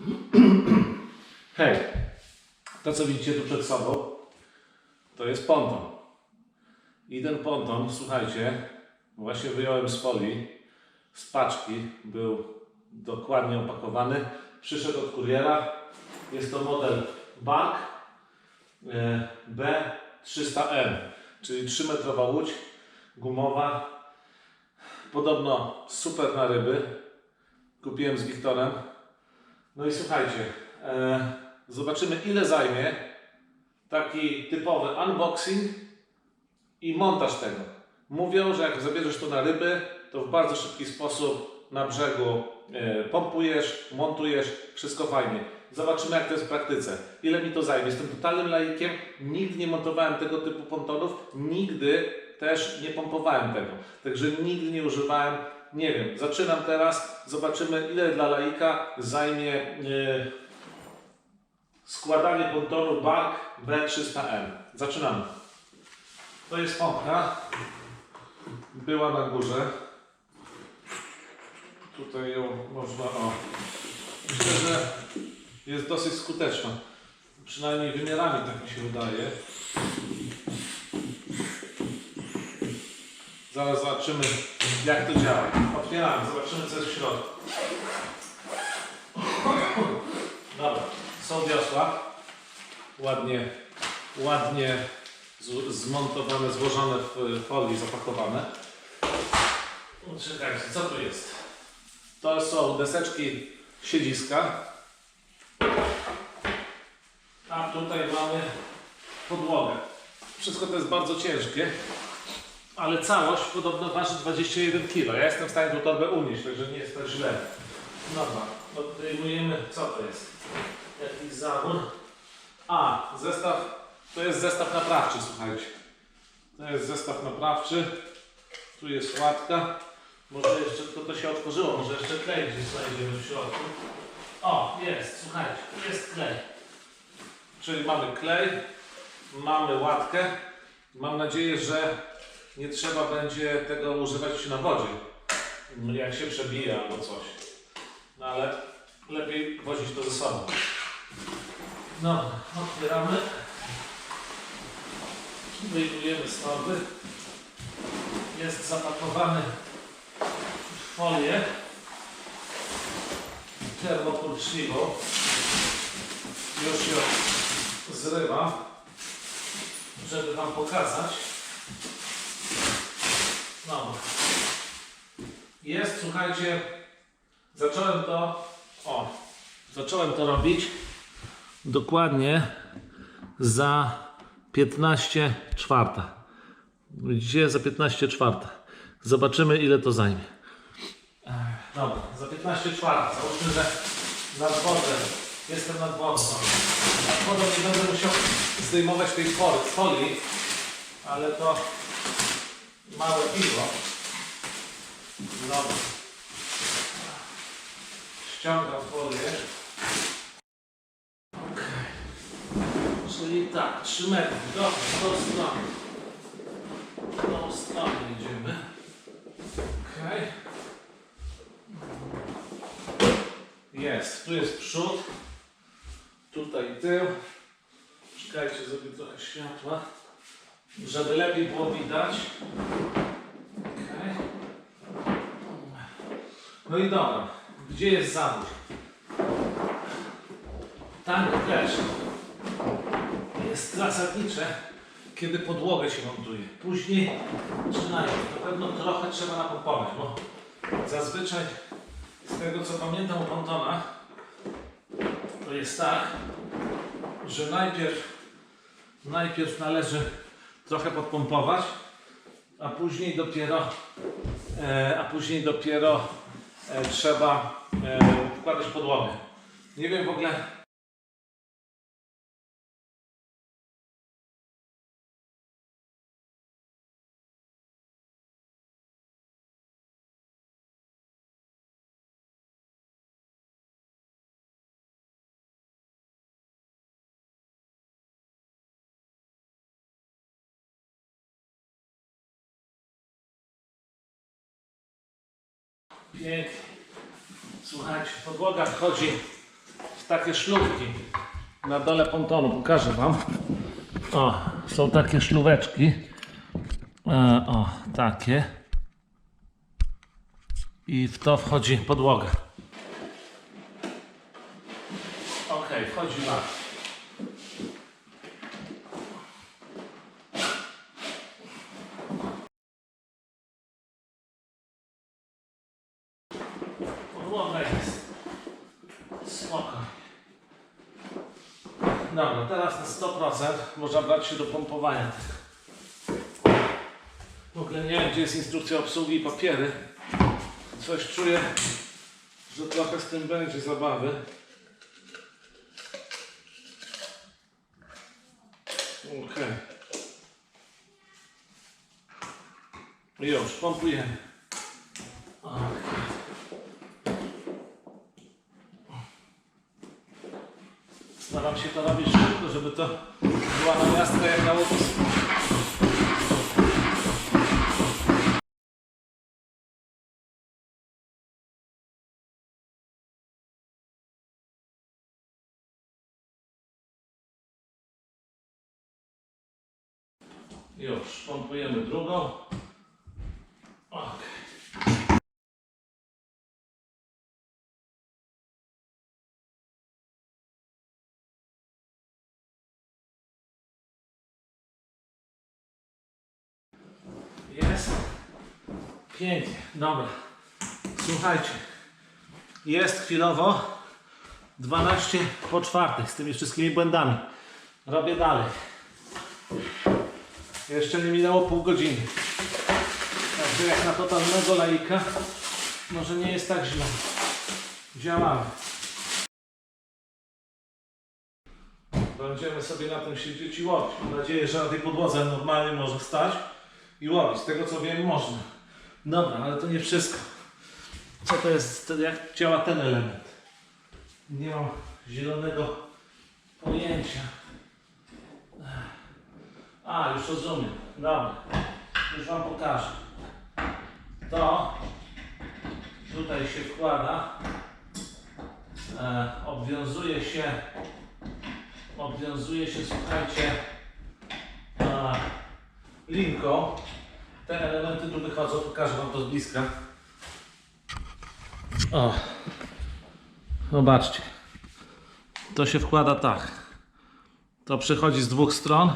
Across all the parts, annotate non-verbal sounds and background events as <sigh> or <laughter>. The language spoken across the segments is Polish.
<clears throat> Hej, to co widzicie tu przed sobą, to jest ponton. I ten ponton, słuchajcie, właśnie wyjąłem z folii, z paczki, był dokładnie opakowany. Przyszedł od kuriera. Jest to model Bank e, B300M, czyli 3-metrowa łódź gumowa. Podobno super na ryby. Kupiłem z Wiktorem. No i słuchajcie, e, zobaczymy ile zajmie taki typowy unboxing i montaż tego. Mówią, że jak zabierzesz to na ryby, to w bardzo szybki sposób na brzegu e, pompujesz, montujesz, wszystko fajnie. Zobaczymy jak to jest w praktyce. Ile mi to zajmie. Jestem totalnym laikiem, nigdy nie montowałem tego typu pontonów, nigdy też nie pompowałem tego. Także nigdy nie używałem. Nie wiem, zaczynam teraz, zobaczymy ile dla laika zajmie e, składanie pontonu Bark B300M. Zaczynamy. To jest pompka. Była na górze. Tutaj ją można o. Myślę, że jest dosyć skuteczna. Przynajmniej wymiarami tak mi się wydaje. Zaraz zobaczymy jak to działa. Otwieramy, zobaczymy co jest w środku. Dobra, są wiosła. Ładnie, ładnie zmontowane, złożone w folii, zapakowane. Czekajcie, co tu jest? To są deseczki siedziska. A tutaj mamy podłogę. Wszystko to jest bardzo ciężkie, ale całość podobno waży 21 kg. Ja jestem w stanie tą torbę unieść, także nie jest tak źle. Dobra, odejmujemy, co to jest? Jakiś zawór. A, zestaw, to jest zestaw naprawczy, słuchajcie. To jest zestaw naprawczy. Tu jest łatka. Może jeszcze, to, to się otworzyło, może jeszcze klej gdzieś znajdziemy w środku. O, jest, słuchajcie, jest klej. Czyli mamy klej, mamy łatkę. Mam nadzieję, że nie trzeba będzie tego używać na wodzie, jak się przebija albo coś. No ale lepiej wozić to ze sobą. Dobra, otwieramy. Wyjmujemy z. Jest zapakowany w folię termokurczliwą. Już ją zrywam, żeby Wam pokazać. No. Jest, słuchajcie, zacząłem to, o, zacząłem to robić dokładnie za 15 czwarta. Widzicie, za 15 czwarta. Zobaczymy, ile to zajmie. Dobra, za 15 czwarta. Załóżmy, że nad wodę. Jestem nad wodą. Nad wodą nie będę musiał zdejmować tej fol- folii, ale to małe piwo. Dobra. Ściągam folię. Czyli tak, 3 metry. Dobrze, w tą stronę. W tą stronę idziemy. Okej. Jest, tu jest przód. Tutaj tył. Czekajcie, zrobię trochę światła. Żeby lepiej było widać. No i dobra. Gdzie jest zawód? Tam też jest zasadnicze, kiedy podłogę się montuje. Później, czy najpierw, na pewno trochę trzeba napompować, bo zazwyczaj z tego co pamiętam o pontonach, to jest tak, że najpierw, najpierw należy trochę podpompować, a później dopiero, e, a później dopiero e, trzeba e, wkładać podłogę. Nie wiem w ogóle, Pięknie. Słuchajcie, podłoga wchodzi takie szlówki na dole pontonu. Pokażę Wam. O, są takie szlóweczki. E, o, takie. I w to wchodzi podłoga. Ok, wchodzi na. Podłoga jest. Spoko. Dobra, teraz na 100% można brać się do pompowania. W ogóle nie wiem, gdzie jest instrukcja obsługi i papiery. Coś czuję, że trochę z tym będzie zabawy. Okej. Już, pompujemy. Staram się to robić szybko, żeby to była namiastka jak na łowisku. Już, pompujemy drugą. Pięknie. Dobra. Słuchajcie. Jest chwilowo 12 po czwartej z tymi wszystkimi błędami. Robię dalej. Jeszcze nie minęło pół godziny. Także jak na totalnego laika, może nie jest tak źle. Działamy. Będziemy sobie na tym siedzieć i łowić. Mam nadzieję, że na tej podłodze normalnie może stać i łowić. Z tego co wiem, można. Dobra, ale to nie wszystko. Co to jest, jak działa ten element? Nie mam zielonego pojęcia. A, już rozumiem. Dobra. Już Wam pokażę. To tutaj się wkłada. E, obwiązuje się obwiązuje się, słuchajcie, e, linką. Te elementy tu wychodzą, pokażę Wam to z bliska. O, zobaczcie. To się wkłada tak. To przychodzi z dwóch stron.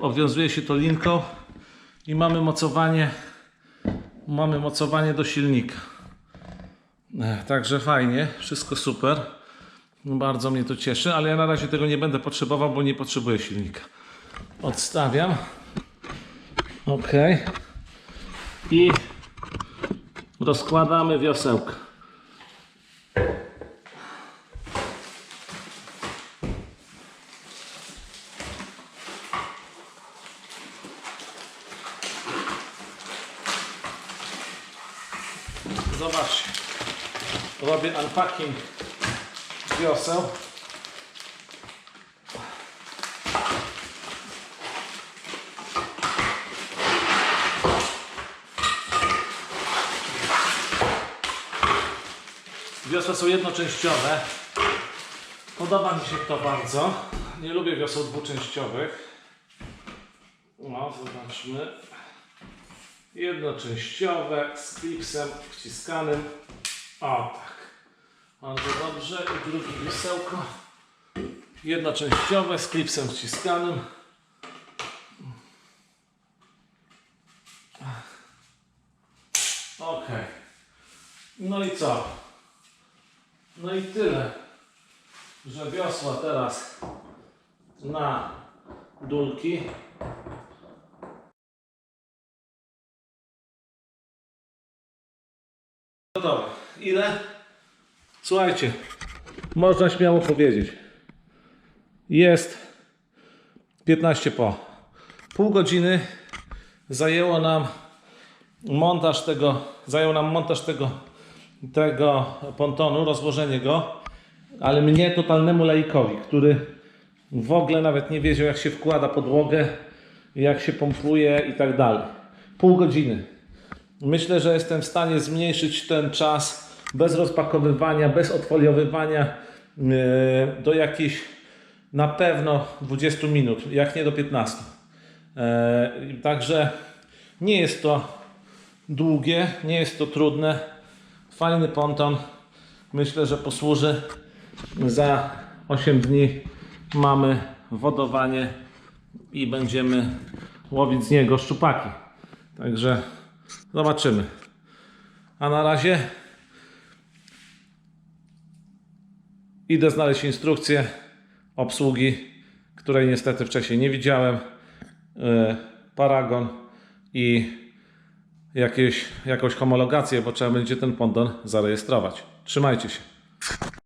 Obwiązuje się to linką i mamy mocowanie mamy mocowanie do silnika. E, Także fajnie, wszystko super. Bardzo mnie to cieszy, ale ja na razie tego nie będę potrzebował, bo nie potrzebuję silnika. Odstawiam. Ok. I rozkładamy wiosełkę. Zobaczcie. Robię unpacking wioseł. Wiosła są jednoczęściowe. Podoba mi się to bardzo. Nie lubię wioseł dwuczęściowych. No, zobaczmy. Jednoczęściowe z klipsem wciskanym. O tak. Bardzo dobrze. I drugie wiesełko. Jednoczęściowe z klipsem wciskanym. Ok. No i co? No i tyle. Że wiosła teraz na dulki. Gotowe. Ile? Słuchajcie, można śmiało powiedzieć. Jest 15 po. Pół godziny zajęło nam montaż tego, zajął nam montaż tego, tego pontonu, rozłożenie go, ale mnie, totalnemu laikowi, który w ogóle nawet nie wiedział, jak się wkłada podłogę, jak się pompuje i tak dalej. Pół godziny. Myślę, że jestem w stanie zmniejszyć ten czas bez rozpakowywania, bez odfoliowywania, e, do jakichś na pewno 20 minut, jak nie do 15. E, Także nie jest to długie, nie jest to trudne. Fajny ponton. Myślę, że posłuży. Za 8 dni mamy wodowanie i będziemy łowić z niego szczupaki. Także zobaczymy. A na razie idę znaleźć instrukcję obsługi, której niestety wcześniej nie widziałem. Yy, Paragon i jakieś, jakąś homologację, bo trzeba będzie ten ponton zarejestrować. Trzymajcie się.